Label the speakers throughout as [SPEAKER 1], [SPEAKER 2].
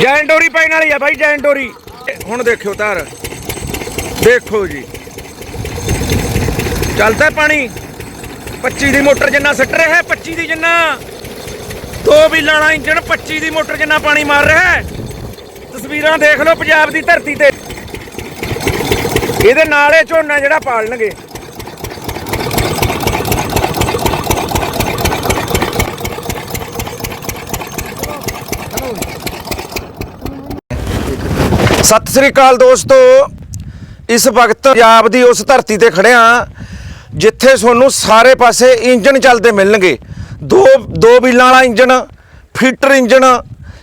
[SPEAKER 1] ਜੈਨ ਡੋਰੀ ਪੈਣ ਵਾਲੀ ਆ ਬਾਈ, ਜੈਨ ਡੋਰੀ। ਹੁਣ ਦੇਖਿਓ ਧਾਰ। ਦੇਖੋ ਜੀ। ਚੱਲਦਾ ਪਾਣੀ। 25 ਦੀ ਮੋਟਰ ਜਿੰਨਾ ਸੱਟ ਰਿਹਾ ਹੈ 25 ਦੀ ਜਿੰਨਾ। ਦੋ ਵੀ ਲਾਣਾ ਇੰਜਣ 25 ਦੀ ਮੋਟਰ ਜਿੰਨਾ ਪਾਣੀ ਮਾਰ ਰਿਹਾ ਹੈ। ਤਸਵੀਰਾਂ ਦੇਖ ਲਓ ਪੰਜਾਬ ਦੀ ਧਰਤੀ ਤੇ। ਇਹਦੇ ਨਾਲ ਇਹ ਝੋਨਾ ਜਿਹੜਾ ਪਾਲਣਗੇ। ਸਤਿ ਸ੍ਰੀ ਅਕਾਲ ਦੋਸਤੋ। ਇਸ ਵਕਤ ਪੰਜਾਬ ਦੀ ਉਸ ਧਰਤੀ ਤੇ ਖੜਿਆ ਜਿੱਥੇ ਤੁਹਾਨੂੰ ਸਾਰੇ ਪਾਸੇ ਇੰਜਨ ਚੱਲਦੇ ਮਿਲਣਗੇ। ਦੋ ਦੋ ਵੀਲਾਂ ਵਾਲਾ ਇੰਜਨ ਫੀਟਰ ਇੰਜਨ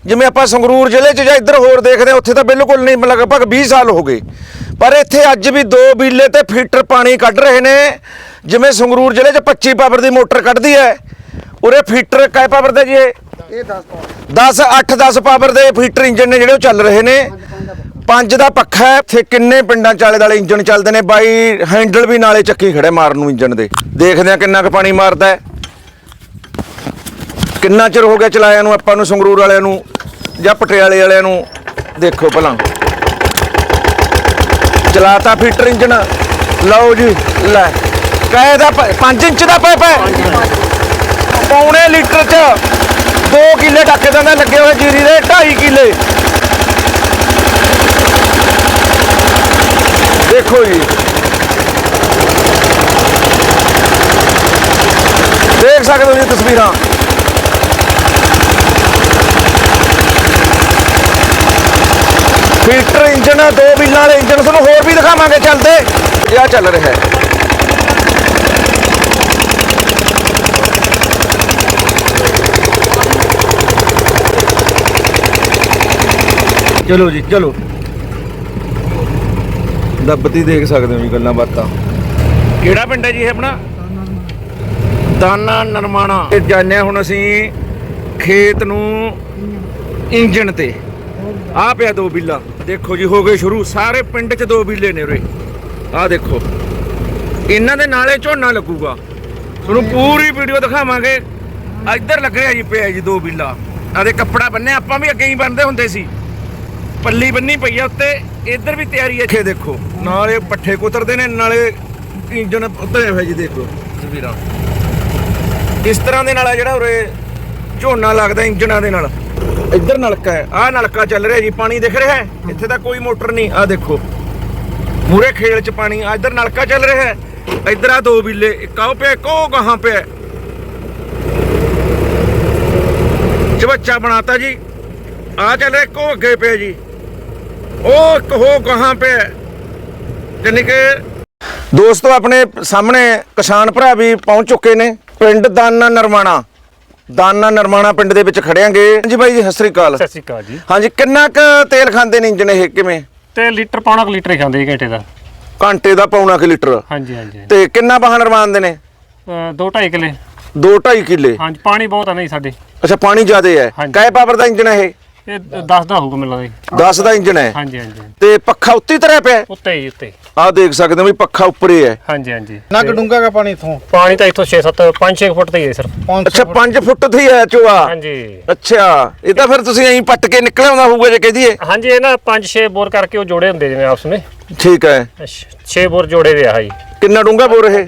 [SPEAKER 1] ਜਿਵੇਂ ਆਪਾਂ ਸੰਗਰੂਰ ਜ਼ਿਲ੍ਹੇ 'ਚ ਜਾਂ ਇੱਧਰ ਹੋਰ ਦੇਖਦੇ ਹਾਂ ਉੱਥੇ ਤਾਂ ਬਿਲਕੁਲ ਨਹੀਂ ਲਗਭਗ 20 ਸਾਲ ਹੋ ਗਏ। ਪਰ ਇੱਥੇ ਅੱਜ ਵੀ ਦੋ ਵੀਲੇ ਤੇ ਫੀਟਰ ਪਾਣੀ ਕੱਢ ਰਹੇ ਨੇ। ਜਿਵੇਂ ਸੰਗਰੂਰ ਜ਼ਿਲ੍ਹੇ 'ਚ 25 ਪਾਵਰ ਦੀ ਮੋਟਰ ਕੱਢਦੀ ਹੈ ਉਰੇ ਫੀਟਰ ਕਾਇ ਪਾਵਰ ਦੇ ਜੀ ਇਹ?
[SPEAKER 2] ਇਹ 10 ਪਾਉ
[SPEAKER 1] 10 8 10 ਪਾਵਰ ਦੇ ਫੀਟਰ ਇੰਜਨ ਨੇ ਜਿਹੜੇ ਉਹ ਚੱਲ ਰਹੇ ਨੇ। ਪੰਜ ਦਾ ਪੱਖਾ ਹੈ। ਇੱਥੇ ਕਿੰਨੇ ਪਿੰਡਾਂ ਚਾਲੇ ਦਾਲੇ ਇੰਜਣ ਚੱਲਦੇ ਨੇ? ਬਾਈ ਹੈਂਡਲ ਵੀ ਨਾਲੇ ਚੱਕੀ ਖੜੇ ਮਾਰਨ ਨੂੰ ਇੰਜਨ ਦੇ। ਦੇਖਦੇ ਆ ਕਿੰਨਾ ਕੁ ਪਾਣੀ ਮਾਰਦਾ ਹੈ। ਕਿੰਨਾ ਚਿਰ ਹੋ ਗਿਆ ਚਲਾਇਆ ਨੂੰ ਆਪਾਂ ਨੂੰ ਸੰਗਰੂਰ ਵਾਲਿਆਂ ਨੂੰ ਜਾਂ ਪਟਿਆਲੇ ਵਾਲਿਆਂ ਨੂੰ? ਦੇਖੋ ਭਲਾ। ਚਲਾਤਾ ਫੀਟਰ ਇੰਜਣ। ਲਓ ਜੀ, ਲੈ। ਕਾਏ ਦਾ 5 ਇੰਚ ਦਾ ਪਾਈਪ ਹੈ ਪੌਣੇ ਲੀਟਰ ਚ 2 ਕਿੱਲੇ ਡੱਕੇ ਦਿੰਦਾ, ਲੱਗੇ ਹੋਏ ਜੀਰੀ ਦੇ 2.5 ਕਿੱਲੇ। ਦੇਖੋ ਜੀ। ਦੇਖ ਸਕਦੇ ਹੋ ਜੀ ਤਸਵੀਰਾਂ। ਫਿਲਟਰ ਇੰਜਨ ਦੋ ਵੀਲਾਂ ਵਾਲੇ ਇੰਜਨ ਤੁਹਾਨੂੰ ਹੋਰ ਵੀ ਦਿਖਾਵਾਂਗੇ ਚੱਲਦੇ। ਇਹ ਚੱਲ ਰਿਹਾ ਹੈ। ਚਲੋ ਜੀ, ਚਲੋ। ਦੱਬਤੀ ਦੇਖ ਸਕਦੇ ਹੋ ਜੀ ਗੱਲਾਂ ਬਾਤਾਂ। ਕਿਹੜਾ ਪਿੰਡ ਹੈ ਜੀ ਇਹ ਆਪਣਾ? ਦਾਨਾ ਨਰਮਾਣਾ। ਤੇ ਜਾਣਿਆ ਹੁਣ ਅਸੀਂ ਖੇਤ ਨੂੰ ਇੰਜਣ ਤੇ। ਆ ਪਿਆ ਦੋ ਬਿੱਲਾ। ਦੇਖੋ ਜੀ ਹੋ ਗਏ ਸ਼ੁਰੂ। ਸਾਰੇ ਪਿੰਡ 'ਚ ਦੋ ਬਿੱਲੇ ਨੇ ਉਰੇ। ਆ ਦੇਖੋ। ਇਹਨਾਂ ਦੇ ਨਾਲੇ ਝੋਨਾ ਲੱਗੂਗਾ। ਤੁਹਾਨੂੰ ਪੂਰੀ ਵੀਡੀਓ ਦਿਖਾਵਾਂਗੇ। ਇੱਧਰ ਲੱਗ ਰਿਹਾ ਜੀ ਪਿਆ ਜੀ ਦੋ ਬਿੱਲਾ। ਆਦੇ ਕੱਪੜਾ ਬੰਨੇ ਆਪਾਂ ਵੀ ਅੱਗੇ ਹੀ ਬੰਨਦੇ ਹੁੰਦੇ ਸੀ। ਪੱਲੀ ਬੰਨੀ ਪਈ ਆ ਉੱਤੇ। ਇੱਧਰ ਵੀ ਤਿਆਰੀ ਹੈ ਇੱਥੇ ਦੇਖੋ ਨਾਲੇ ਪੱਠੇ ਕੁਤਰਦੇ ਨੇ ਨਾਲੇ ਇੰਜਨ ਉੱਤੇ ਹੋਇਆ ਜੀ ਦੇਖੋ। ਤਸਵੀਰਾਂ। ਇਸ ਤਰ੍ਹਾਂ ਦੇ ਨਾਲ ਆ ਜਿਹੜਾ ਉਰੇ ਝੋਨਾ ਲੱਗਦਾ ਇੰਜਨਾਂ ਦੇ ਨਾਲ। ਇੱਧਰ ਨਲਕਾ ਹੈ ਆਹ ਨਲਕਾ ਚੱਲ ਰਿਹਾ ਜੀ ਪਾਣੀ ਦਿਖ ਰਿਹਾ ਹੈ। ਇੱਥੇ ਤਾਂ ਕੋਈ ਮੋਟਰ ਨਹੀਂ ਆਹ ਦੇਖੋ। ਮੂਰੇ ਖੇਲ ਚ ਪਾਣੀ ਆਹ ਇੱਧਰ ਨਲਕਾ ਚੱਲ ਰਿਹਾ ਹੈ। ਇੱਧਰ ਆ ਦੋ ਬਿੱਲੇ ਇੱਕ ਆਓ ਪਿਆ ਇੱਕ ਉਹ ਕਹਾਂ ਪਿਆ। ਚਵੱਚਾ ਬਣਾਤਾ ਜੀ ਆ ਚੱਲ ਰਿਹਾ ਇੱਕ ਉਹ ਅੱਗੇ ਪਿਆ ਜੀ। ਉਹ ਇੱਕ ਹੋ ਕਹਾਂ ਪਿਆ ਜਾਨੀ ਕਿ ਦੋਸਤੋ ਆਪਣੇ ਸਾਹਮਣੇ ਕਿਸਾਨ ਭਰਾ ਵੀ ਪਹੁੰਚ ਚੁੱਕੇ ਨੇ ਪਿੰਡ ਦਾਨਾ ਨਰਮਾਣਾ ਦਾਨਾ ਨਰਮਾਣਾ ਪਿੰਡ ਦੇ ਵਿੱਚ ਖੜਿਆਂਗੇ ਹਾਂਜੀ ਬਾਈ ਜੀ ਸਤਿ ਸ੍ਰੀ ਅਕਾਲ।
[SPEAKER 3] ਸਤਿ ਸ਼੍ਰੀ ਅਕਾਲ ਜੀ।
[SPEAKER 1] ਹਾਂਜੀ ਕਿੰਨਾ ਕੁ ਤੇਲ ਖਾਂਦੇ ਨੇ ਇੰਜਨ ਇਹ? ਕਿਵੇਂ?
[SPEAKER 3] ਤੇ ਲੀਟਰ ਪੌਣਾ ਕੁ ਲੀਟਰ ਹੀ ਖਾਂਦੇ ਜੀ ਘੰਟੇ ਦਾ।
[SPEAKER 1] ਘੰਟੇ ਦਾ ਪੌਣਾ ਕਿ ਲੀਟਰ।
[SPEAKER 3] ਹਾਂਜੀ ਹਾਂਜੀ
[SPEAKER 1] ਤੇ ਕਿੰਨਾ ਵਾਹਨ ਰਵਾਨਦੇ ਨੇ?
[SPEAKER 3] ਅਹ ਦੋ ਢਾਈ ਕਿਲੇ।
[SPEAKER 1] 2 2.5 ਕਿੱਲੇ?
[SPEAKER 3] ਹਾਂਜੀ ਪਾਣੀ ਬਹੁਤ ਆ ਨਹੀਂ ਸਾਡੇ।
[SPEAKER 1] ਅੱਛਾ ਪਾਣੀ ਜ਼ਿਆਦੇ ਹੈ।
[SPEAKER 3] ਹਾਂਜੀ।
[SPEAKER 1] ਪਾਵਰ ਦਾ ਇੰਜਨ ਹੈ ਇਹ?
[SPEAKER 3] ਇਹ 10 ਦਾ ਹੋਊਗਾ ਮੈਨੂੰ ਲੱਗਦਾ
[SPEAKER 1] 10 ਦਾ ਇੰਜਨ ਹੈ?
[SPEAKER 3] ਹਾਂਜੀ ਹਾਂਜੀ
[SPEAKER 1] ਤੇ ਪੱਖਾ ਉੱਤੇ ਹੀ ਧਰਿਆ ਪਿਆ
[SPEAKER 3] ਉੱਤੇ ਹੀ ਉੱਤੇ
[SPEAKER 1] ਆਹ ਦੇਖ ਸਕਦੇ ਹੋ ਵੀ ਪੱਖਾ ਉੱਪਰ ਹੀ। ਹੈ
[SPEAKER 3] ਹਾਂਜੀ। ਹਾਂਜੀ
[SPEAKER 2] ਨਾ ਡੂੰਗਾ ਦਾ ਪਾਣੀ ਇਥੋਂ?
[SPEAKER 3] ਪਾਣੀ ਤਾਂ ਇੱਥੋਂ 6 7 5 6 ਫੁੱਟ ਤੇ ਹੀ ਹੈ ਸਰ
[SPEAKER 1] ਅੱਛਾ 5 ਫੁੱਟ ਤੇ ਹੀ ਹੈ ਚੋਆ
[SPEAKER 3] ਹਾਂਜੀ।
[SPEAKER 1] ਅੱਛਾ ਇਹ ਤਾਂ ਫਿਰ ਤੁਸੀਂ ਐਂ ਪੱਟ ਕੇ ਨਿਕਲ ਆਉਂਦਾ ਹੋਊਗਾ ਜੇ ਕਹਦੀਏ
[SPEAKER 3] ਹਾਂਜੀ ਇਹ ਨਾ 5 6 ਬੋਰ ਕਰਕੇ ਉਹ ਜੋੜੇ ਹੁੰਦੇ ਜਿਵੇਂ ਆਪਸ ਵਿੱਚ।
[SPEAKER 1] ਠੀਕ ਹੈ।
[SPEAKER 3] 6 ਬੋਰ ਜੋੜੇ ਵੇ ਆ ਜੀ
[SPEAKER 1] ਕਿੰਨਾ ਡੂੰਗਾ ਬੋਰ ਇਹ?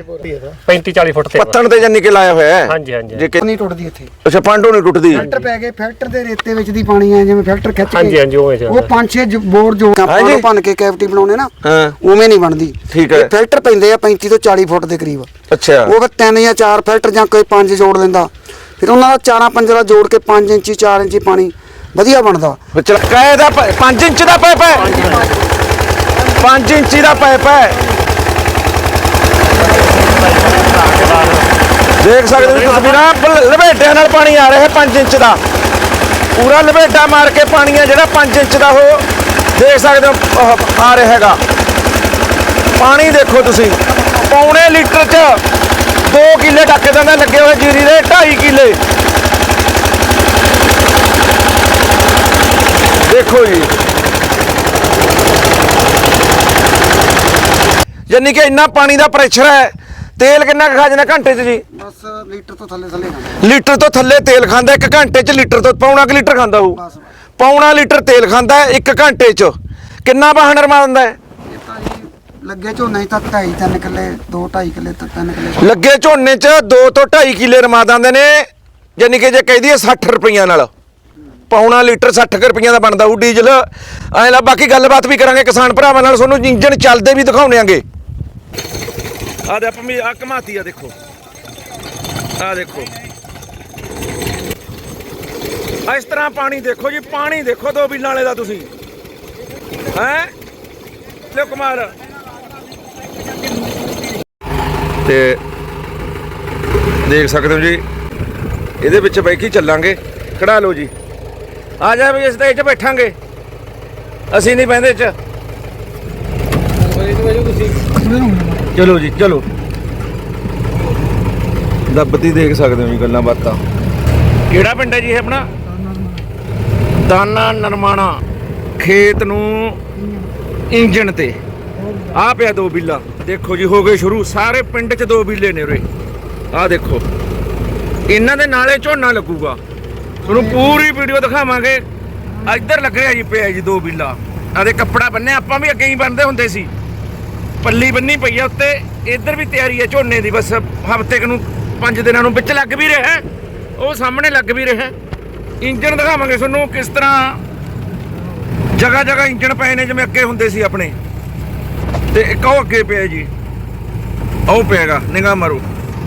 [SPEAKER 3] 35 40 ਫੁੱਟ ਤੇ।
[SPEAKER 1] ਪੱਤਣ ਤੇ ਜੰਨੀ ਕੇ ਲਾਇਆ ਹੋਇਆ ਹੈ?
[SPEAKER 3] ਹਾਂਜੀ, ਹਾਂਜੀ।
[SPEAKER 1] ਜੇ ਕਿ-
[SPEAKER 2] ਨਹੀਂ ਟੁੱਟਦੀ ਇੱਥੇ।
[SPEAKER 1] ਅੱਛਾ ਪਾਂਡੋ ਨਹੀਂ ਟੁੱਟਦੀ।
[SPEAKER 2] ਫਿਲਟਰ ਪੈ ਗਏ ਫਿਲਟਰ ਦੇ ਰੇਤੇ ਵਿੱਚ ਦੀ ਪਾਣੀ ਆ ਜਿਵੇਂ ਫਿਲਟਰ ਖਿੱਚ ਕੇ।
[SPEAKER 3] ਹਾਂਜੀ ਹਾਂਜੀ ਉਹ
[SPEAKER 2] ਉਹ ਪੰਜ ਛੇ ਬੋਰ ਜੋ ਆਪਾਂ। ਨੂੰ ਭੰਨ ਕੇ ਕੈਵਿਟੀ ਬਣਾਉਣੇ ਨਾ
[SPEAKER 1] ਹਾਂ।
[SPEAKER 2] ਉਵੇਂ ਨਹੀਂ ਬਣਦੀ।
[SPEAKER 1] ਠੀਕ ਹੈ।
[SPEAKER 2] ਫਿਲਟਰ ਪੈਂਦੇ ਆ 35 ਤੋਂ 40 ਫੁੱਟ ਦੇ ਕਰੀਬ।
[SPEAKER 1] ਅੱਛਾ।
[SPEAKER 2] ਉਹ ਫਿਰ ਤਿੰਨ ਜਾਂ ਚਾਰ ਫਿਲਟਰ ਜਾਂ ਕੋਈ ਪੰਜ ਜੋੜ ਲੈਂਦਾ ਫਿਰ ਉਹਨਾਂ ਦਾ ਚਾਰਾਂ ਪੰਜਾਂ ਦਾ ਜੋੜ ਕੇ 5 ਇੰਚੀ 4 ਇੰਚੀ ਪਾਣੀ ਵਧੀਆ ਬਣਦਾ।
[SPEAKER 1] ਫਿਰ ਚਲ ਕਾਏ ਦਾ 5 ਇੰਚ ਦਾ ਪਾਈਪ ਹੈ? 5 ਇੰਚੀ ਦਾ ਪਾਈਪ ਹੈ। ਦੇਖ ਸਕਦੇ ਹੋ ਤਸਵੀਰਾਂ ਲਪੇਟਿਆਂ ਨਾਲ ਪਾਣੀ ਆ ਰਿਹਾ ਹੈ 5 ਇੰਚ ਦਾ। ਪੂਰਾ ਲਪੇਟਾ ਮਾਰ ਕੇ ਪਾਣੀ ਆ ਜਿਹੜਾ 5 ਇੰਚ ਦਾ ਉਹ ਦੇਖ ਸਕਦੇ ਹੋ ਆ ਰਿਹਾ ਹੈਗਾ। ਪਾਣੀ ਦੇਖੋ ਤੁਸੀਂ, ਪੌਣੇ ਲੀਟਰ ਚ 2 ਕਿੱਲੇ ਡੱਕੇ ਦਾ ਲੱਗੇ ਹੋਏ ਜੀਰੀ ਦੇ 2.5 ਕਿੱਲੇ। ਦੇਖੋ ਜੀ। ਯਾਨੀ ਕਿ ਇੰਨਾ ਪਾਣੀ ਦਾ ਪ੍ਰੈਸ਼ਰ ਹੈ ਤੇਲ ਕਿੰਨਾ ਕੁ ਖਾ ਜਾਂਦਾ ਘੰਟੇ 'ਚ ਜੀ?
[SPEAKER 2] ਬਸ ਲੀਟਰ ਤੋਂ ਥੱਲੇ ਥੱਲੇ ਖਾਂਦਾ
[SPEAKER 1] ਲੀਟਰ ਤੋਂ ਥੱਲੇ ਤੇਲ ਖਾਂਦਾ ਇੱਕ ਘੰਟੇ 'ਚ ਲੀਟਰ ਤੋਂ ਪੌਣਾ ਕੁ ਲੀਟਰ ਖਾਂਦਾ ਹੋਊ
[SPEAKER 2] ਬਸ
[SPEAKER 1] ਪੌਣਾ ਲੀਟਰ ਤੇਲ ਖਾਂਦਾ ਹੈ 1 ਘੰਟੇ 'ਚ। ਕਿੰਨਾ ਵਾਹਨ ਰਮਾ ਦਿੰਦਾ ਹੈ?
[SPEAKER 2] ਇਹ ਤਾਂ ਜੀ ਲੱਗੇ ਝੋਨਾ ਹੀ ਤਾਂ 2.5 3 ਕਿੱਲੇ 2 2.5 ਕਿੱਲੇ ਤਾਂ 3 ਕਿੱਲੇ।
[SPEAKER 1] ਲੱਗੇ ਝੋਨੇ 'ਚ 2 ਤੋਂ 2.5 ਕਿੱਲੇ ਰਮਾ ਦਿੰਦੇ ਨੇ ਯਾਨੀ ਕਿ ਜੇ ਕਹਿ ਦਈਏ 60 ਰੁਪਈਆਂ ਨਾਲ। ਪੌਣਾ ਲੀਟਰ 60 ਕੁ ਰੁਪਈਆਂ ਦਾ ਬਣਦਾ ਉਹ ਡੀਜ਼ਲ। ਐ ਲਾ ਬਾਕੀ ਗੱਲਬਾਤ ਵੀ ਕਰਾਂਗੇ ਕਿਸਾਨ ਭਰਾਵਾਂ ਨਾਲ ਤੁਹਾਨੂੰ ਇੰਜਨ ਚੱਲਦੇ ਵੀ ਦਿਖਾਉਣੇ ਆਂਗੇ। ਆ ਦੇ ਆਪਾਂ ਵੀ ਆ ਕਮਾਤੀ ਆ ਦੇਖੋ। ਆ ਦੇਖੋ। ਆ ਇਸ ਤਰ੍ਹਾਂ ਪਾਣੀ ਦੇਖੋ ਜੀ ਪਾਣੀ ਦੇਖੋ ਦੋ ਬਿੱਲਾਂ ਵਾਲੇ ਦਾ ਤੁਸੀਂ। ਹੈ? ਲਿਓ ਕੁਮਾਰ। ਤੇ ਦੇਖ ਸਕਦੇ ਹੋ ਜੀ ਇਹਦੇ ਵਿੱਚ ਬੈ ਕੀ ਚੱਲਾਂਗੇ? ਖੜਾ ਲਓ ਜੀ। ਆ ਜਾ ਵੀ ਇਸ ਦੇ ਵਿੱਚ ਬੈਠਾਂਗੇ। ਅਸੀਂ ਨਹੀਂ ਬਹਿੰਦੇ ਚ। ਚਲੋ ਜੀ ਚਲੋ। ਦੱਬਤੀ ਦੇਖ ਸਕਦੇ ਹੋ ਜੀ ਗੱਲਾਂ ਬਾਤਾਂ। ਕਿਹੜਾ ਪਿੰਡ ਹੈ ਜੀ ਇਹ ਆਪਣਾ? ਦਾਨਾ ਨਰਮਾਣਾ ਖੇਤ ਨੂੰ ਇੰਜਣ ਤੇ। ਆ ਪਿਆ ਦੋ ਬਿੱਲਾ। ਦੇਖੋ ਜੀ ਹੋ ਗਏ ਸ਼ੁਰੂ। ਸਾਰੇ ਪਿੰਡ 'ਚ ਦੋ ਬਿੱਲੇ ਨੇ ਉਰੇ। ਆ ਦੇਖੋ। ਇਹਨਾਂ ਦੇ ਨਾਲੇ ਝੋਨਾ ਲੱਗੂਗਾ। ਤੁਹਾਨੂੰ ਪੂਰੀ ਵੀਡੀਓ ਦਿਖਾਵਾਂਗੇ। ਇੱਧਰ ਲੱਗ ਰਿਹਾ ਜੀ ਪਿਆ ਜੀ ਦੋ ਬਿੱਲਾ। ਆਦੇ ਕੱਪੜਾ ਬੰਨੇ ਆਪਾਂ ਵੀ ਅੱਗੇ ਹੀ ਬੰਨਦੇ ਹੁੰਦੇ ਸੀ। ਪੱਲੀ ਬੰਨੀ ਪਈ ਆ ਉੱਤੇ। ਇੱਧਰ ਵੀ ਤਿਆਰੀ ਹੈ ਝੋਨੇ ਦੀ ਬਸ ਹਫ਼ਤੇ ਕੁ ਨੂੰ ਪੰਜ ਦਿਨਾਂ ਨੂੰ ਵਿੱਚ ਲੱਗ ਵੀ ਰਿਹਾ ਹੈ। ਉਹ ਸਾਹਮਣੇ ਲੱਗ ਵੀ ਰਿਹਾ। ਇੰਜਣ ਦਿਖਾਵਾਂਗੇ ਤੁਹਾਨੂੰ ਕਿਸ ਤਰ੍ਹਾਂ ਜਗ੍ਹਾ ਜਗ੍ਹਾ ਇੰਜਣ ਪਏ ਨੇ ਜਿਵੇਂ ਅੱਗੇ ਹੁੰਦੇ ਸੀ ਆਪਣੇ। ਤੇ ਇੱਕ ਉਹ ਅੱਗੇ ਪਿਆ ਜੀ। ਉਹ ਪਿਆਗਾ ਨਿਗਾਹ ਮਾਰੋ।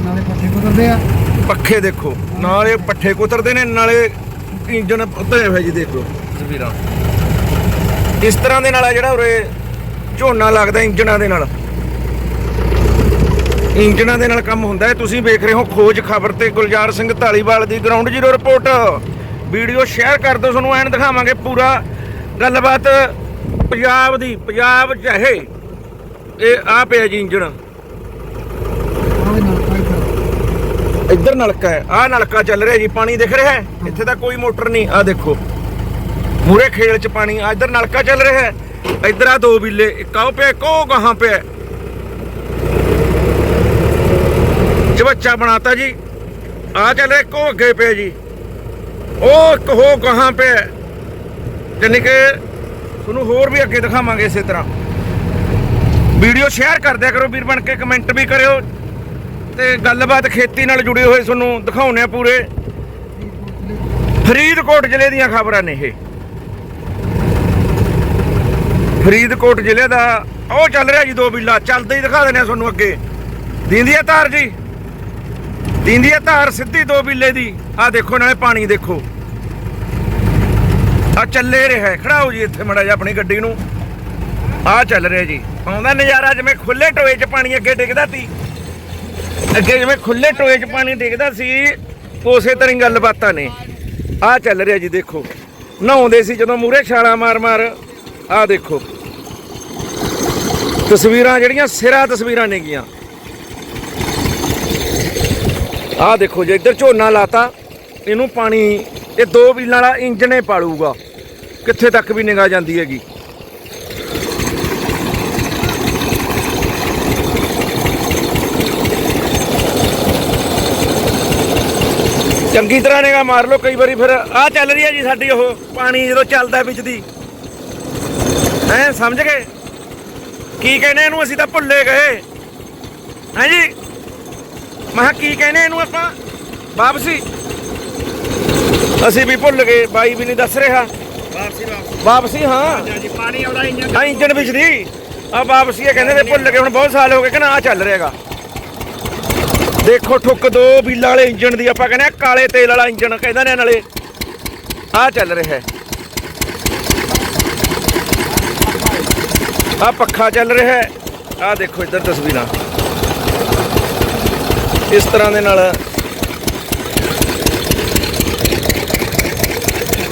[SPEAKER 2] ਨਾਲੇ ਪੱਠੇ ਕੁਤਰਦੇ ਆ।
[SPEAKER 1] ਪੱਖੇ ਦੇਖੋ ਨਾਲੇ ਪੱਠੇ ਕੁਤਰਦੇ ਨੇ ਨਾਲੇ ਇੰਜਨ ਉੱਤੇ ਹੋਇਆ ਜੀ ਦੇਖੋ। ਤਸਵੀਰਾਂ। ਇਸ ਤਰ੍ਹਾਂ ਦੇ ਨਾਲ ਆ ਜਿਹੜਾ ਉਰੇ ਝੋਨਾ ਲੱਗਦਾ ਇੰਜਣਾਂ ਦੇ ਨਾਲ। ਇੰਜਨਾਂ ਦੇ ਨਾਲ ਕੰਮ ਹੁੰਦਾ ਹੈ। ਤੁਸੀਂ ਵੇਖ ਰਹੇ ਹੋ ਖੋਜ ਖਬਰ ਤੇ ਗੁਲਜ਼ਾਰ ਸਿੰਘ ਢਾਲੀਵਾਲ ਦੀ ground zero report video share ਕਰ ਦਿਓ, ਤੁਹਾਨੂੰ ਐਨ ਦਿਖਾਵਾਂਗੇ ਪੂਰਾ ਗੱਲਬਾਤ। ਪੰਜਾਬ ਦੀ, ਪੰਜਾਬ ਚਾਹੇ ਇਹ ਆ ਪਿਆ ਜੀ ਇੰਜਣ। ਇੱਧਰ ਨਲਕਾ ਹੈ, ਆਹ ਨਲਕਾ ਚੱਲ ਰਿਹਾ ਜੀ, ਪਾਣੀ ਦਿਖ ਰਿਹਾ ਹੈ। ਇੱਥੇ ਤਾਂ ਕੋਈ ਮੋਟਰ ਨਹੀਂ, ਆਹ ਦੇਖੋ। ਮੂਰੇ ਖੇਲ ਚ ਪਾਣੀ, ਆਹ ਇੱਧਰ ਨਲਕਾ ਚੱਲ ਰਿਹਾ ਹੈ। ਇੱਧਰ ਆ ਦੋ ਬਿੱਲੇ, ਇੱਕ ਆਹ ਪਿਆ, ਇੱਕ ਉਹ ਕਹਾਂ ਪਿਆ। ਚਵੱਚਾ ਬਣਾਤਾ ਜੀ। ਆ ਚੱਲ ਰਿਹਾ ਅੱਗੇ ਪਿਆ ਜੀ। ਉਹ ਇੱਕ ਹੋ ਕਹਾਂ ਪਿਆ। ਜਾਨੀ ਕਿ ਤੁਹਾਨੂੰ ਹੋਰ ਵੀ ਅੱਗੇ ਦਿਖਾਵਾਂਗੇ ਇਸੇ ਤਰ੍ਹਾਂ। ਵੀਡੀਓ ਸ਼ੇਅਰ ਕਰ ਦਿਆ ਕਰੋ ਵੀਰ ਬਣ ਕੇ, ਕਮੈਂਟ ਵੀ ਕਰਿਓ। ਤੇ ਗੱਲਬਾਤ ਖੇਤੀ ਨਾਲ ਜੁੜੇ ਹੋਏ ਤੁਹਾਨੂੰ ਦਿਖਾਉਣੇ ਆ ਪੂਰੇ। ਫਰੀਦਕੋਟ ਜ਼ਿਲ੍ਹੇ ਦੀਆਂ ਖਬਰਾਂ ਨੇ ਇਹ। ਫਰੀਦਕੋਟ ਜ਼ਿਲ੍ਹੇ ਦਾ ਉਹ ਚੱਲ ਰਿਹਾ ਜੀ ਦੋ ਬਿੱਲਾ। ਚੱਲਦੇ ਹੀ ਦਿਖਾ ਦਿੰਦੇ ਆ ਤੁਹਾਨੂੰ ਅੱਗੇ। ਦੀਂਦੀ ਆ ਧਾਰ ਜੀ। ਦੀਂਦੀ ਆ ਧਾਰ ਸਿੱਧੀ ਦੋ ਬਿੱਲੇ ਦੀ। ਆ ਦੇਖੋ, ਨਾਲੇ ਪਾਣੀ ਦੇਖੋ। ਆ ਚੱਲੇ ਰਿਹਾ ਖੜਾ ਹੋ ਜੀ ਇੱਥੇ ਮੜਾ ਜਾ ਆਪਣੀ ਗੱਡੀ ਨੂੰ। ਆ ਚੱਲ ਰਿਹਾ ਜੀ। ਆਉਂਦਾ ਨਜ਼ਾਰਾ ਜਿਵੇਂ ਖੁੱਲੇ ਟੋਏ 'ਚ ਪਾਣੀ ਅੱਗੇ ਡਿੱਗਦਾ ਸੀ। ਅੱਗੇ ਜਿਵੇਂ ਖੁੱਲੇ ਟੋਏ 'ਚ ਪਾਣੀ ਡਿੱਗਦਾ ਸੀ। ਉਸੇ ਤਰ੍ਹਾਂ ਹੀ ਗੱਲਬਾਤਾਂ ਨੇ। ਆ ਚੱਲ ਰਿਹਾ ਜੀ ਦੇਖੋ। ਨਹਾਉਂਦੇ ਸੀ ਜਦੋਂ ਮੂਰੇ ਛਾਲਾਂ ਮਾਰ-ਮਾਰ। ਆਹ ਦੇਖੋ। ਤਸਵੀਰਾਂ ਜਿਹੜੀਆਂ ਸਿਰਾ ਤਸਵੀਰਾਂ ਨੇਗੀਆਂ ਆਹ ਦੇਖੋ ਜੇ ਇੱਧਰ ਝੋਨਾ ਲਾਤਾ, ਇਹਨੂੰ ਪਾਣੀ, ਇਹ ਦੋ ਵੀਲਾਂ ਵਾਲਾ ਇੰਜਣੇ ਪਾਲੂਗਾ। ਕਿੱਥੇ ਤੱਕ ਵੀ ਨਿਗਾਹ ਜਾਂਦੀ ਹੈਗੀ। ਚੰਗੀ ਤਰ੍ਹਾਂ ਨਿਗਾਹ ਮਾਰ ਲਓ, ਕਈ ਵਾਰੀ ਫਿਰ ਆਹ ਚੱਲ ਰਹੀ ਹੈ ਜੀ ਸਾਡੀ ਉਹ ਪਾਣੀ ਜਦੋਂ ਚੱਲਦਾ ਵਿੱਚ ਦੀ। ਐ ਸਮਝ ਗਏ? ਕੀ ਕਹਿੰਦੇ ਇਹਨੂੰ? ਅਸੀਂ ਤਾਂ ਭੁੱਲੇ ਗਏ। ਹੈ ਜੀ? ਮੈਂ ਕੀ ਕਹਿੰਦੇ ਇਹਨੂੰ ਆਪਾਂ? ਵਾਪਸੀ। ਅਸੀਂ ਵੀ ਭੁੱਲ ਗਏ ਬਾਈ ਵੀ ਨਹੀਂ ਦੱਸ ਰਿਹਾ।
[SPEAKER 3] ਵਾਪਸੀ ਵਾਪਸੀ।
[SPEAKER 1] ਵਾਪਸੀ ਹਾਂ।
[SPEAKER 3] ਜੀ ਪਾਣੀ ਆਉਂਦਾ ਇੰਜਨ
[SPEAKER 1] ਆ ਇੰਜਨ ਵਿੱਚ ਦੀ। ਆ ਵਾਪਸੀ ਇਹ ਕਹਿੰਦੇ ਨੇ ਭੁੱਲ ਗਏ ਹੁਣ ਬਹੁਤ ਸਾਲ ਹੋ ਗਏ ਕਹਿੰਦਾ ਆ ਚੱਲ ਰਿਹਾਗਾ ਦੇਖੋ ਠੁੱਕ ਦੋ ਬੀਲਾਂ ਵਾਲੇ ਇੰਜਨ ਦੀ ਆਪਾਂ ਕਹਿੰਦੇ ਆ ਕਾਲੇ ਤੇਲ ਵਾਲਾ ਇੰਜਨ ਕਹਿੰਦੇ ਨੇ ਨਾਲੇ। ਆ ਚੱਲ ਰਿਹਾ ਹੈ। ਆ ਪੱਖਾ ਚੱਲ ਰਿਹਾ ਹੈ। ਆ ਦੇਖੋ ਇੱਧਰ ਤਸਵੀਰਾਂ। ਇਸ ਤਰ੍ਹਾਂ ਦੇ ਨਾਲ।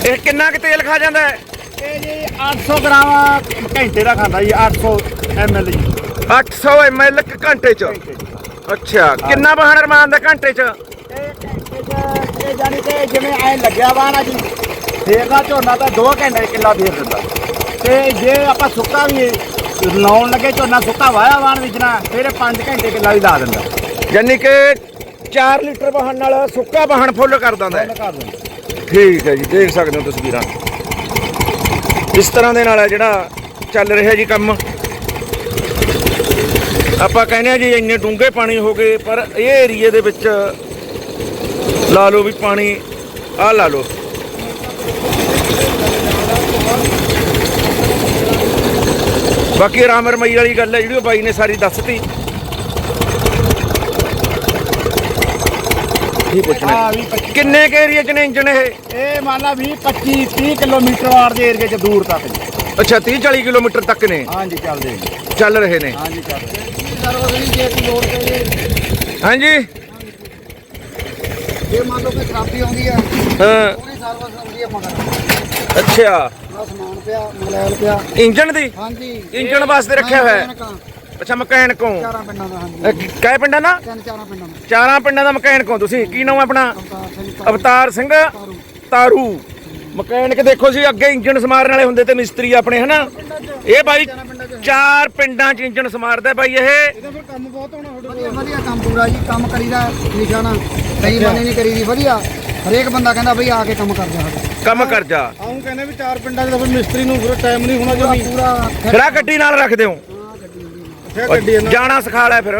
[SPEAKER 1] ਇਹ ਕਿੰਨਾ ਕੁ ਤੇਲ ਖਾ ਜਾਂਦਾ ਹੈ?
[SPEAKER 3] ਇਹ ਜੀ 800 ਗ੍ਰਾਮ ਘੰਟੇ ਦਾ ਖਾਂਦਾ ਜੀ 800 ml ਜੀ।
[SPEAKER 1] 800 ml ਇੱਕ ਘੰਟੇ ਚ? ਅੱਛਾ ਕਿੰਨਾ ਵਾਹਣ ਰਮਾਨ ਦਾ ਘੰਟੇ ਚ?
[SPEAKER 4] ਇਹ ਜਾਨੀ ਕਿ ਜਿਵੇਂ ਐ ਲੱਗਿਆ ਵਾ ਨਾ ਜੀ। ਫੇਰਦਾ ਝੋਨਾ ਤਾਂ 2 ਘੰਟੇ ਕਿੱਲਾ ਫੇਰ ਦਿੰਦਾ। ਤੇ ਜੇ ਆਪਾਂ ਸੁੱਕਾ ਵੀ ਲਾਉਣ ਲੱਗੇ ਝੋਨਾ ਸੁੱਕਾ ਵਾਇਆ ਵਾਣ ਵਿਚਣਾ ਫਿਰ ਇਹ 5 ਘੰਟੇ ਕਿੱਲਾ ਵੀ ਲਾ ਦਿੰਦਾ।
[SPEAKER 1] ਯਾਨੀ ਕਿ 4 ਲੀਟਰ ਵਾਹਣ ਨਾਲ ਸੁੱਕਾ ਵਾਹਣ ਫੁੱਲ ਕਰ ਦਿੰਦਾ ਹੈ।
[SPEAKER 4] ਕਰ ਦਿੰਦਾ।
[SPEAKER 1] ਠੀਕ ਹੈ ਜੀ ਦੇਖ ਸਕਦੇ ਹੋ ਤਸਵੀਰਾਂ। ਇਸ ਤਰ੍ਹਾਂ ਦੇ ਨਾਲ ਹੈ ਜਿਹੜਾ ਚੱਲ ਰਿਹਾ ਜੀ ਕੰਮ। ਆਪਾਂ ਕਹਿੰਦੇ ਆ ਜੀ ਇੰਨੇ ਡੂੰਘੇ ਪਾਣੀ ਹੋ ਗਏ ਪਰ ਇਹ ਏਰੀਏ ਦੇ ਵਿੱਚ ਲਾ ਲਓ ਵੀ ਪਾਣੀ ਆ ਲਾ ਲਓ। ਬਾਕੀ ਰਾਮ ਰਮਈ ਵਾਲੀ ਗੱਲ ਹੈ ਜਿਹੜੀ ਉਹ ਬਾਈ ਨੇ ਸਾਰੀ ਦੱਸਤੀ। ਕੀ ਪੁੱਛਣਾ?
[SPEAKER 4] ਆ ਵੀ ਪੱਚੀ-
[SPEAKER 1] ਕਿੰਨੇ ਕੇ ਏਰੀਏ ਚ ਨੇ ਇੰਜਣ ਇਹ?
[SPEAKER 4] ਇਹ ਮੰਨ ਲਾ 20 25 30 ਕਿਲੋਮੀਟਰ ਵਾਰ ਦੇ ਏਰੀਏ ਚ ਦੂਰ ਤੱਕ ਜੀ
[SPEAKER 1] ਅੱਛਾ 30 40 ਕਿਲੋਮੀਟਰ ਤੱਕ ਨੇ?
[SPEAKER 4] ਹਾਂਜੀ ਚੱਲਦੇ ਜੀ
[SPEAKER 1] ਚੱਲ ਰਹੇ ਨੇ।
[SPEAKER 4] ਹਾਂਜੀ ਚੱਲਦੇ
[SPEAKER 1] ਹਾਂਜੀ।
[SPEAKER 2] ਜੇ ਮੰਨ ਲਓ ਕਿ ਖਰਾਬੀ ਆਉਂਦੀ ਹੈ
[SPEAKER 1] ਹਾਂ।
[SPEAKER 2] ਪੂਰੀ ਸਰਵਿਸ ਆਉਂਦੀ ਹੈ ਮਗਰ।
[SPEAKER 1] ਅੱਛਾ।
[SPEAKER 2] ਆ ਸਮਾਨ ਪਿਆ ਮੋਬਾਈਲ ਪਿਆ।
[SPEAKER 1] ਇੰਜਣ ਦੀ?
[SPEAKER 2] ਹਾਂਜੀ।
[SPEAKER 1] ਇੰਜਣ ਵਾਸਤੇ ਰੱਖਿਆ ਹੋਇਆ। ਹੈ ਅੱਛਾ ਮਕੈਨਿਕੋਂ
[SPEAKER 2] ਚਾਰਾਂ ਪਿੰਡਾਂ ਦਾ ਹਾਂਜੀ।
[SPEAKER 1] ਕਾਏ ਪਿੰਡਾਂ ਦਾ?
[SPEAKER 2] ਤਿੰਨ ਚਾਰਾਂ ਪਿੰਡਾਂ ਦਾ।
[SPEAKER 1] ਚਾਰਾਂ ਪਿੰਡਾਂ ਦਾ ਮਕੈਨਿਕੋਂ ਤੁਸੀਂ ਕੀ ਨਾਮ ਹੈ ਆਪਣਾ?
[SPEAKER 2] ਅਵਤਾਰ ਸਿੰਘ
[SPEAKER 1] ਅਵਤਾਰ ਸਿੰਘ ਤਾਰੂ। ਮਕੈਨਿਕ ਦੇਖੋ ਸੀ ਅੱਗੇ ਇੰਜਣ ਸਮਾਰਨ ਵਾਲੇ ਹੁੰਦੇ ਤੇ ਮਿਸਤਰੀ ਆਪਣੇ ਹਨਾ? ਇਹ ਬਾਈ ਚਾਰ ਪਿੰਡਾਂ 'ਚ। ਇੰਜਣ ਸਮਾਰਦਾ ਬਾਈ ਇਹ।
[SPEAKER 2] ਇਹਦਾ ਫਿਰ ਕੰਮ ਬਹੁਤ ਹੋਣਾ ਵਧੀਆ ਵਧੀਆ ਕੰਮ ਪੂਰਾ ਜੀ ਕੰਮ ਕਰੀਦਾ ਨਿਸ਼ਾਨਾ ਕਈ ਬਾਨੀ ਨਹੀਂ ਕਰੀਦੀ ਵਧੀਆ। ਹਰੇਕ ਬੰਦਾ ਕਹਿੰਦਾ ਬਈ ਆ ਕੇ ਕੰਮ ਕਰ ਜਾ।
[SPEAKER 1] ਕੰਮ ਕਰ ਜਾ।
[SPEAKER 4] ਆਉਂ ਕਹਿੰਦੇ ਵੀ ਚਾਰ ਪਿੰਡਾਂ ਦੇ ਤਾਂ ਫਿਰ ਮਿਸਤਰੀ ਨੂੰ ਫਿਰ ਟਾਈਮ ਨਹੀਂ ਹੋਣਾ ਜਮੀ
[SPEAKER 2] ਪੂਰਾ
[SPEAKER 1] ਫਿਰ ਆਹ ਗੱਡੀ ਨਾਲ ਰੱਖ ਦਿਓ।
[SPEAKER 4] ਫਿਰ ਗੱਡੀ ਇਹਨਾਂ
[SPEAKER 1] ਜਾਣਾ ਸਿਖਾ ਲੈ ਫਿਰ।